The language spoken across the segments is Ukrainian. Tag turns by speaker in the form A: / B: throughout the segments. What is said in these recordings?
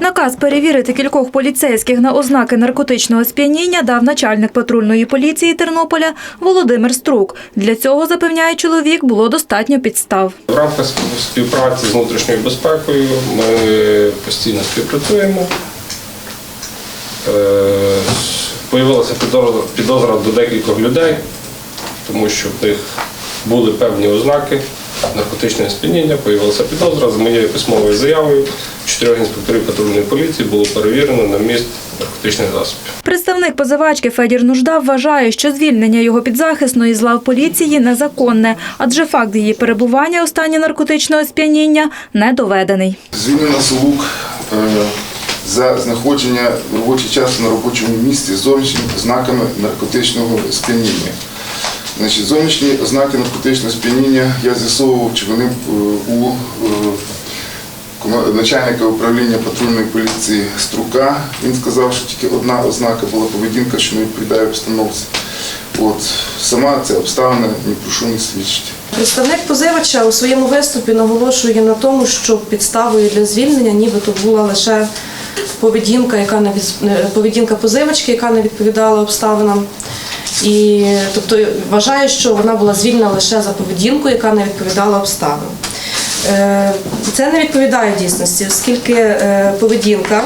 A: Наказ перевірити кількох поліцейських на ознаки наркотичного сп'яніння дав начальник патрульної поліції Тернополя Володимир Струк. Для цього, запевняє чоловік, було достатньо підстав.
B: В рамках співпраці з внутрішньою безпекою ми постійно співпрацюємо. Е, Появилася підозра, підозра до декількох людей, тому що в них були певні ознаки наркотичного сп'яніння, появилася підозра. За моєю письмовою заявою чотирьох інспекторів патрульної поліції було перевірено на міст наркотичних засобів.
A: Представник позивачки Федір Нужда вважає, що звільнення його підзахисної з лав поліції незаконне, адже факт її перебування у стані наркотичного сп'яніння не доведений.
C: Звільнена Солук е, за знаходження робочий час на робочому місці з зовнішніми ознаками наркотичного сп'яніння. Значить, зовнішні ознаки наркотичного сп'яніння я з'ясовував, чи вони е, у е, начальника управління патрульної поліції Струка. Він сказав, що тільки одна ознака була поведінка, що не відповідає обстановці. От сама ця обставина ні про що не свідчить.
D: Представник позивача у своєму виступі наголошує на тому, що підставою для звільнення нібито була лише поведінка, яка не поведінка позивачки, яка не відповідала обставинам. І тобто вважає, що вона була звільнена лише за поведінку, яка не відповідала обставинам. Е, Це не відповідає дійсності, оскільки е, поведінка,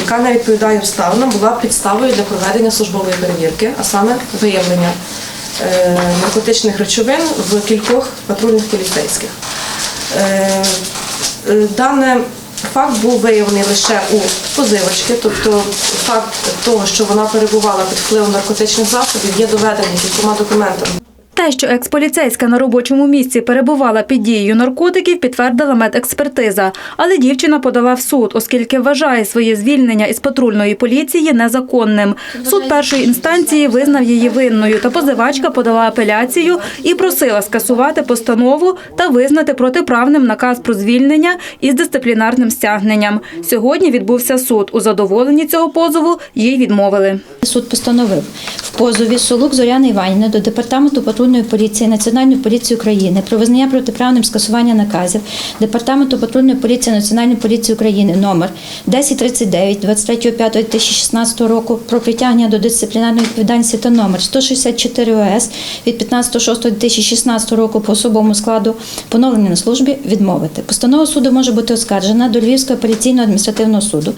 D: яка не відповідає обставинам, була підставою для проведення службової перевірки, а саме виявлення е, наркотичних речовин в кількох патрульних поліцейських. Дане факт був виявлений лише у позивочки, тобто факт того, що вона перебувала під впливом наркотичних засобів, є доведений кількома документами.
A: Те, що експоліцейська на робочому місці перебувала під дією наркотиків, підтвердила медекспертиза. Але дівчина подала в суд, оскільки вважає своє звільнення із патрульної поліції незаконним. Суд першої інстанції визнав її винною, та позивачка подала апеляцію і просила скасувати постанову та визнати протиправним наказ про звільнення із дисциплінарним стягненням. Сьогодні відбувся суд. У задоволенні цього позову їй відмовили.
E: Суд постановив в позові Солук Зоряни Іванівни до департаменту патрульної поліції Національної поліції України про визнання протиправним скасування наказів департаменту патрульної поліції Національної поліції України номер 1039 23.05.2016 року про притягнення до дисциплінарної відповідальності та номер 164 ОС від 15.06.2016 року по особовому складу поновлення на службі відмовити. Постанова суду може бути оскаржена до Львівського апеляційного адміністративного суду.